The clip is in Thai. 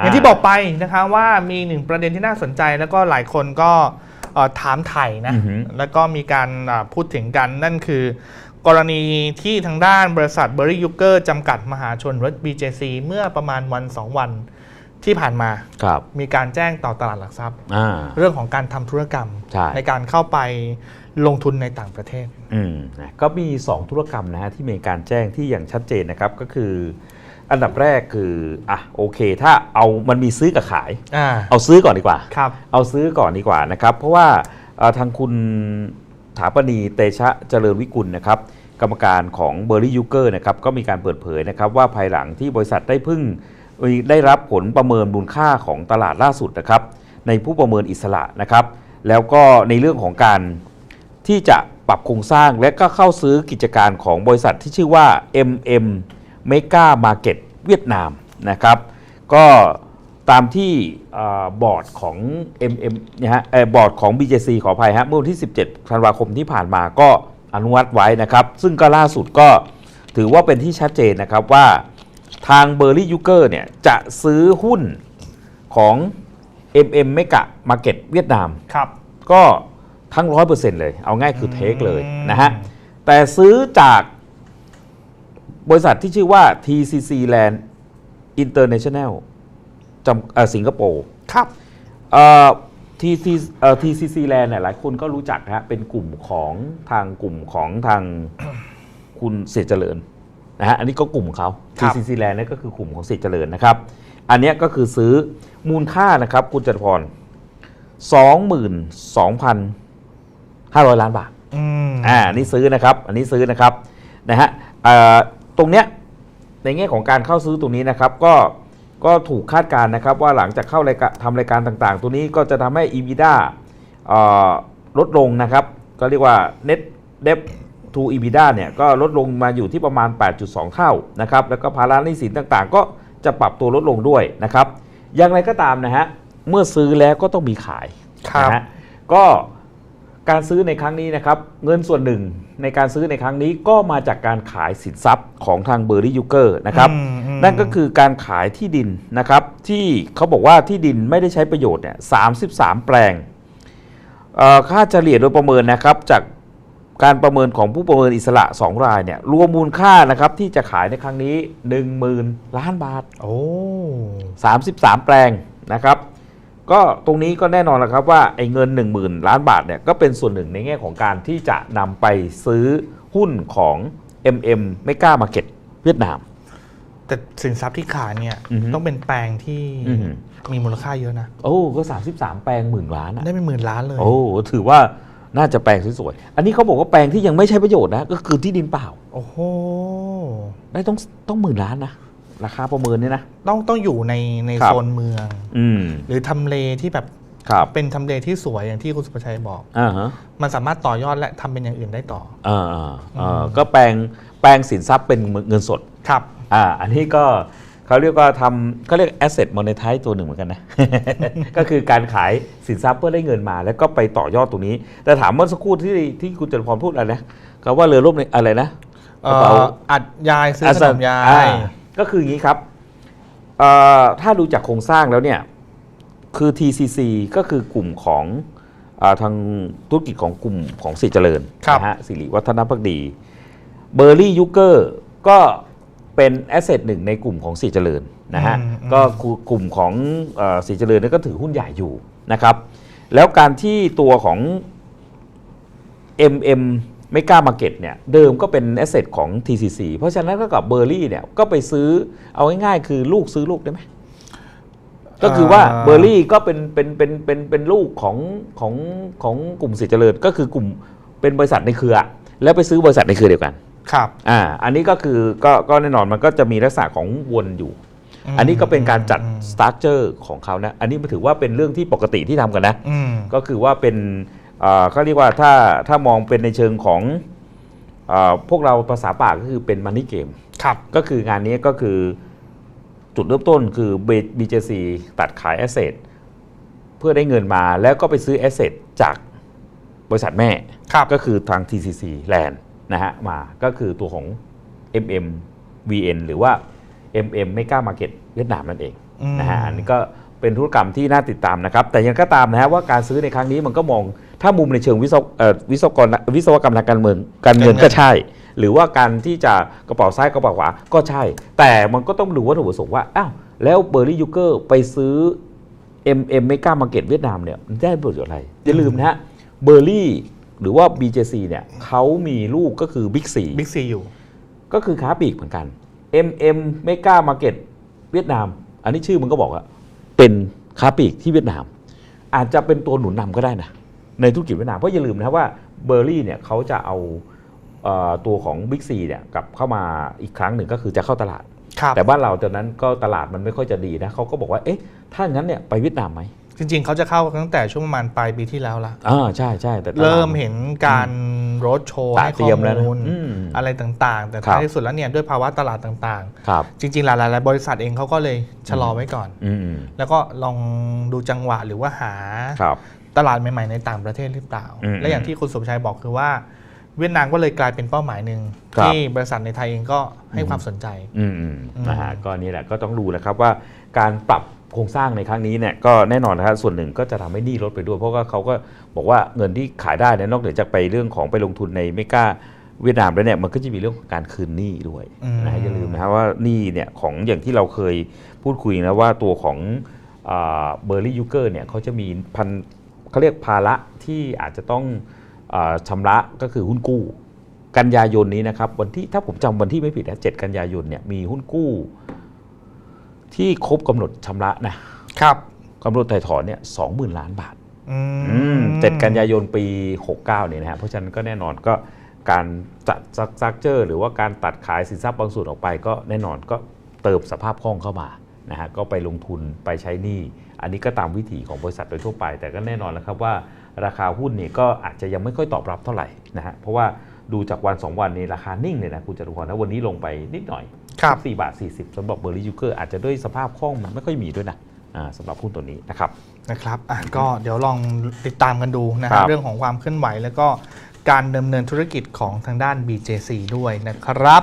อย่างที่บอกไปนะคะว่ามีหนึ่งประเด็นที่น่าสนใจ แล้วก็หลายคนก็เอ่อถามไถ่นะอือฮึแล้วก็มีการอ่าพูดถึงกันนั่นคือกรณีที่ทางด้านบริษัท b u r r y y u g e r จำกัดมหาชนหรือ BJC เมื่อประมาณวัน 2 วันที่ผ่านมาครับมีการแจ้งต่อตลาดหลักทรัพย์อ่าเรื่องของการทำธุรกรรมใช่การเข้าไปลงทุนในต่างประเทศอืมนะก็มี 2 ธุรกรรมนะฮะที่มีการแจ้งที่อย่างชัดเจนนะครับก็คือ อันดับแรกคืออะโอเค ถ้าเอามันมีซื้อกับขาย อ่า เอาซื้อก่อนดีกว่า ครับ เอาซื้อก่อนดีกว่านะครับ เพราะว่าเอ่อทางคุณถาปณีเตชะเจริญวิกุลนะครับ กรรมการของเบอร์รี่ยูเกอร์นะครับก็มีการเปิดเผยนะครับ ว่าภายหลังที่บริษัทได้พึ่งได้รับผลประเมินมูลค่าของตลาดล่าสุดนะครับ ในผู้ประเมินอิสระนะครับ แล้วก็ในเรื่องของการที่จะปรับโครงสร้างและก็เข้าซื้อกิจการของบริษัทที่ชื่อว่า MM Mega Market เวียดนามนะครับ ก็ตามที่เอ่อบอร์ดของ MM นะฮะเอ่อบอร์ดของ BJC ขออภัยฮะเมื่อวันที่ 17 ธันวาคมที่ผ่านมาก็อนุมัติไว้นะครับ ซึ่งก็ล่าสุดก็ถือว่าเป็นที่ชัดเจนนะครับว่าทางเบอร์รี่ยูเกอร์เนี่ยจะซื้อหุ้นของ MM Mega Market เวียดนามครับก็ทั้ง 100%เลย เอาง่ายคือเทคเลยอืมนะฮะ แต่ซื้อจาก บริษัทที่ชื่อว่า TCC Land International จำเอ่อสิงคโปร์ครับเอ่อ TC เอ่อ TCC Land เนี่ยหลายคนก็รู้จักนะฮะเป็นกลุ่มของทางกลุ่มของทางคุณเสกเจริญนะฮะอันนี้ก็กลุ่มของเขาครับ TCC Land นี่ก็คือกลุ่มของเสกเจริญนะครับ อันเนี้ยก็คือซื้อมูลค่านะครับคุณจตุพร22,500ล้านบาทอืมอ่าอันนี้ซื้อนะครับ อันนี้ซื้อนะครับนะฮะเอ่อ ตรงเนี้ยในแง่ของการเข้าซื้อตรงนี้นะครับ ก็ก็ถูกคาดการณ์นะครับ ว่าหลังจากเข้ารายการทำรายการต่างๆ ตัวนี้ก็จะทำให้ EBITDA เอ่อลดลงนะครับ ก็เรียกว่า net debt to EBITDA เนี่ยก็ลดลงมาอยู่ที่ประมาณ 8.2 เท่านะครับ แล้วก็ภาระหนี้สินต่างๆ ก็จะปรับตัวลดลงด้วยนะครับ อย่างไรก็ตามนะฮะ เมื่อซื้อแล้วก็ต้องมีขายครับนะฮะก็ การซื้อในครั้งนี้นะครับเงินส่วนหนึ่งในการซื้อในครั้งนี้ก็มาจากการขายสินทรัพย์ของทางเบอร์รี่ยูเกอร์นะครับอืมอืมนั่นก็คือการขายที่ดินนะครับที่เขาบอกว่าที่ดินไม่ได้ใช้ประโยชน์เนี่ย33แปลงเอ่อค่าเฉลี่ยโดยประเมินนะครับจากการประเมินของผู้ประเมินอิสระ 2 รายเนี่ยรวมมูลค่านะครับที่จะขายในครั้งนี้ 10,000 ล้านบาทโอ้33 แปลงนะครับ ก็ตรงนี้ก็แน่นอนแล้วครับว่าไอ้เงิน 10,000 ล้านบาทเนี่ยก็เป็นส่วนหนึ่งในแง่ของการที่จะนำไปซื้อหุ้นของ MM Mega Market เวียดนาม แต่สินทรัพย์ที่ขายเนี่ยอือฮึต้องเป็นแปลงที่อือฮึ มีมูลค่าเยอะนะ โอ้ก็ 33 แปลงหมื่นล้านอะ ได้เป็นหมื่นล้านเลย โอ้ถือว่าน่าจะแปลงสวยๆ อันนี้เขาบอกว่าแปลงที่ยังไม่ใช้ประโยชน์นะ ก็คือที่ดินเปล่า โอ้โห ได้ต้องต้องหมื่นล้านนะ ราคาประเมินเนี่ยนะ ต้องต้องอยู่ในในครับ โซนเมือง อืม หรือทำเลที่แบบครับเป็นทำเลที่สวยอย่างที่คุณสุภชัยบอก อ่าฮะมันสามารถต่อยอดและทำเป็นอย่างอื่นได้ต่อ อ่าอ่าอ่าก็แปลงแปลงสินทรัพย์เป็นเงินสด ครับ อ่า อันนี้ก็เขาเรียกว่าทำเขาเรียก asset monetize ตัวหนึ่งเหมือนกันนะ ก็คือการขายสินทรัพย์เพื่อได้เงินมา แล้วก็ไปต่อยอดตรงนี้ แต่ถามเมื่อสักครู่ที่ที่คุณจตุพรพูดอะไรนะคำว่าเรือร่มในอะไรนะเอ่กระเป๋า ออัดยายซื้อขนมยาอ่าย ก็คืออย่างนี้ครับเอ่อถ้าดูจากโครงสร้างแล้วเนี่ยคือ TCC ก็คือกลุ่มของอาทางธุรกิจของกลุ่มของสิริเจริญครับนะฮะสิริวัฒนพักดีเบอร์รี่ยูเกอร์ก็เป็นแอสเซทหนึ่งในกลุ่มของสิริเจริญนะฮะอืมอืมก็คือกลุ่มของเอ่อสิริเจริญเนี่ยก็ถือหุ้นใหญ่อยู่นะครับ แล้วการที่ตัวของ MM ไม่กล้ามาเก็ตเนี่ยเดิมก็เป็นแอสเซทของ TCC เพราะฉะนั้นก็กับเบอร์รี่เนี่ยก็ไปซื้อเอาง่ายๆคือลูกซื้อลูกได้ไหมก็คือว่าเบอร์รี่ก็เป็นเป็นเป็นเป็นเป็นลูกของของของกลุ่มสิทธิเจริญก็คือกลุ่มเป็นบริษัทในเครือ แล้วไปซื้อบริษัทในเครือเดียวกัน ครับ อ่า อันนี้ก็คือก็ก็แน่นอนมันก็จะมีลักษณะของวนอยู่มอันนี้ก็เป็นการจัดอืมสต r ั c เจอร์ของเขานะ อันนี้ถือว่าเป็นเรื่องที่ปกติที่ทำกันนะอืมก็คือว่าเป็น เอ่อเขาเรียกว่าถ้าถ้ามองเป็นในเชิงของเออพวกเราภาษาปากก็คือเป็นมันนี่เกมครับก็คืองานนี้ก็คือจุดเริ่มต้นคือ BJC ตัดขายแอสเซทเพื่อได้เงินมาแล้วก็ไปซื้อแอสเซทจากบริษัทแม่ครับก็คือทาง TCC Land นะฮะมาก็คือตัวของ MM VN หรือว่า MM Mega Market เวียดนามนั่นเองอืมนะฮะอันนี้ก็เป็นธุรกรรมที่น่าติดตามนะครับ แต่ยังก็ตามนะฮะว่าการซื้อในครั้งนี้มันก็มอง ถ้ามุมในเชิงวิศวเอ่อวิศวกรวิศวกรรมทางการเมืองการเงินก็ใช่ หรือว่าการที่จะกระเป๋าซ้ายกระเป๋าขวาก็ใช่ แต่มันก็ต้องดูวัตถุประสงค์ว่าอ้าวแล้วเบอร์รี่ยูเกอร์ไปซื้อ MM ไม่กล้ามาเก็ตเวียดนามเนี่ยมันได้ประโยชน์อะไรอย่าลืมนะฮะเบอร์รี่หรือว่า BJC เนี่ยเขามีลูกก็คือ Big 4บิ๊กซีอยู่ ก็คือค้าปลีกเหมือนกัน MM ไม่กล้ามาเก็ตเวียดนาม อันนี้ชื่อมันก็บอกว่าเป็นค้าปลีกที่เวียดนาม อาจจะเป็นตัวหนุนนำก็ได้นะ ในธุรกิจเวียดนามเพราะอย่าลืมนะครับว่าเบอร์รี่เนี่ยเขาจะเอาเอ่อตัวของ Big C เนี่ยกลับเข้ามาอีกครั้งหนึ่งก็คือจะเข้าตลาดครับแต่บ้านเราตอนนั้นก็ตลาดมันไม่ค่อยจะดีนะเขาก็บอกว่าเอ๊ะถ้างั้นเนี่ยไปเวียดนามไหมจริงๆ เขาจะเข้าตั้งแต่ช่วงประมาณปลายปีที่แล้วละอ่าใช่ใช่แต่ตลาดเริ่มเห็นการโรดโชว์ตะให้เตข้รีอยมแล้วนะมูลอืมอะไรต่างๆ แต่ครับท้ายที่สุดแล้วเนี่ยด้วยภาวะตลาดต่างครับๆจริงๆ หลายๆ บริษัทเองเขาก็เลยชะลอไว้ก่อนอืมแล้วก็ลองดูจังหวะหรือว่าหาครับ ตลาดใหม่ๆในต่างประเทศหรือเปล่าอืมและอย่างที่คุณสมชัยบอกคือว่า เวียดนามก็เลยกลายเป็นเป้าหมายหนึ่งครับที่บริษัทในไทยเองก็ให้ความสนใจอืมอืมอืมนะฮะก็นี่แหละก็ต้องดูนะครับว่าการปรับโครงสร้างในครั้งนี้เนี่ยก็แน่นอนนะครับส่วนหนึ่งก็จะทำให้หนี้ลดไปด้วย เพราะว่าเขาก็บอกว่าเงินที่ขายได้เนี่ยนอกเหนือจากไปเรื่องของไปลงทุนในเมกาเวียดนามแล้วเนี่ยมันก็จะมีเรื่องของการคืนหนี้ด้วยอืมนะฮะอย่าลืมนะครับว่าหนี้เนี่ยของอย่างที่เราเคยพูดคุยนะว่าตัวของเบอร์รี่ยูเกอร์เนี่ยเขาจะมีพัน เขาเรียกภาระที่อาจจะต้องเออชำระก็คือหุ้นกู้ กันยายนนี้นะครับวันที่ถ้าผมจำวันที่ไม่ผิดนะ7กันยายนเนี่ยมีหุ้นกู้ ที่ครบกำหนดชำระนะครับกำหนดไถ่ถอนเนี่ยสองหมื่นล้านบาทอือืมมเจ็ดกันยายนปี 69เนี่ยนะฮะเพราะฉะนั้นก็แน่นอนก็การจัดซักเจอร์ หรือว่าการตัดขายสินทรัพย์บางส่วนออกไปก็แน่นอนก็เติมสภาพคล่องเข้ามา นะฮะก็ไปลงทุนไปใช้หนี้อันนี้ก็ตามวิถีของบริษัทโดยทั่วไป แต่ก็แน่นอนแล้วครับว่าราคาหุ้นเนี่ยก็อาจจะยังไม่ค่อยตอบรับเท่าไหร่นะฮะเพราะว่าดูจากวัน 2 วันนี้ราคานิ่งเลยนะคุณจตุพรนะวันนี้ลงไปนิดหน่อยครับ4บาท40สำหรับเบอร์รี่ยูเกอร์อาจจะด้วยสภาพคล่องมันไม่ค่อยมีด้วยนะอ่าสำหรับหุ้นตัวนี้นะครับนะครับอะก็เดี๋ยวลองติดตามกันดูนะคครัรับบเรื่องของความเคลื่อนไหวแล้วก็การดำเนินธุรกิจของทางด้าน BJC ด้วยนะครับ